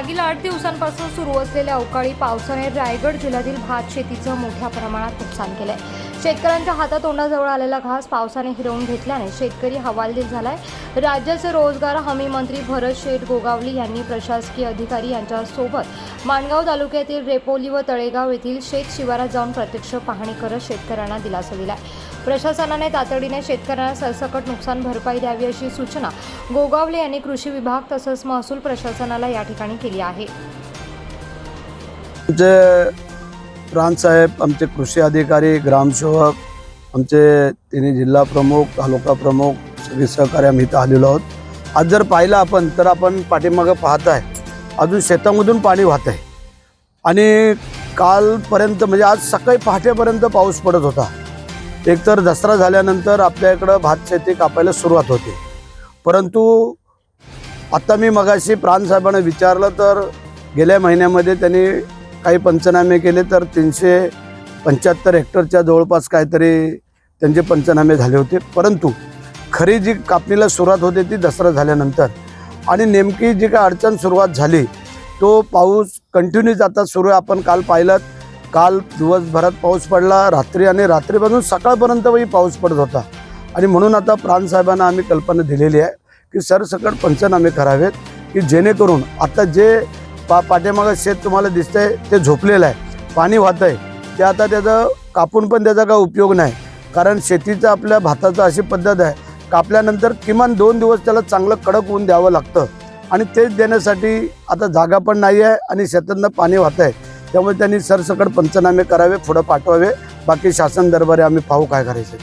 मागील आठ दिवसांपासून सुरू असलेल्या अवकाळी पावसाने रायगड जिल्ह्यातील भात शेतीचं मोठ्या प्रमाणात नुकसान केलं आहे शेतकऱ्यांच्या हातातोंडाजवळ आलेला घास पावसाने हिरवून घेतल्याने शेतकरी हवालदिल झालाय. राज्याचे रोजगार हमी मंत्री भरत शेठ गोगावली यांनी प्रशासकीय अधिकारी यांच्यासोबत माणगाव तालुक्यातील रेपोली व तळेगाव येथील शेत शिवारात जाऊन प्रत्यक्ष पाहणी करत शेतकऱ्यांना दिलासा दिलाय. प्रशासनाने तातडीने शेतकऱ्यांना सरसकट नुकसान भरपाई द्यावी अशी सूचना गोगावले यांनी कृषी विभाग तसंच महसूल प्रशासनाला या ठिकाणी केली आहे. प्रांतसाहेब आमचे कृषी अधिकारी ग्रामसेवक आमचे तिन्ही जिल्हा प्रमुख तालुका प्रमुख सगळे सहकारी आम्ही इथं आलेलो आहोत. आज जर पाहिलं आपण तर आपण पाठीमागं पाहत आहे. अजून शेतामधून पाणी वाहत आहे. आणि कालपर्यंत म्हणजे आज सकाळी पहाटेपर्यंत पाऊस पडत होता. एकतर दसरा झाल्यानंतर आपल्या इकडं भात शेती कापायला सुरुवात होते. परंतु आता मी मगाशी प्राणसाहेबांना विचारलं तर गेल्या महिन्यामध्ये त्यांनी काही पंचनामे केले तर तीनशे पंच्याहत्तर हेक्टरच्या जवळपास काहीतरी त्यांचे पंचनामे झाले होते. परंतु खरी जी कापणीला सुरुवात होते ती दसरा झाल्यानंतर. आणि नेमकी जी काय अडचण सुरुवात झाली तो पाऊस कंटिन्यू जाता सुरू आहे. आपण काल पाहिलं काल दिवसभरात पाऊस पडला रात्री आणि रात्रीपासून सकाळपर्यंतही पाऊस पडत होता. आणि म्हणून आता प्राणसाहेबांना आम्ही कल्पना दिलेली आहे की सरसकट पंचनामे करावेत की जेणेकरून आता जे पा पाठीमागं शेत तुम्हाला दिसतंय ते झोपलेलं आहे. पाणी वाहत आहे ते आता त्याचं कापून पण त्याचा काय उपयोग नाही. कारण शेतीचं आपल्या भाताचं अशी पद्धत आहे कापल्यानंतर किमान दोन दिवस त्याला चांगलं कडक ऊन द्यावं लागतं. आणि तेच देण्यासाठी आता जागा पण नाही आहे आणि शेतातनं पाणी वाहत आहे त्यामुळे त्यांनी सरसकट पंचनामे करावे पुढं पाठवावे. बाकी शासन दरबारी आम्ही पाहू काय करायचं.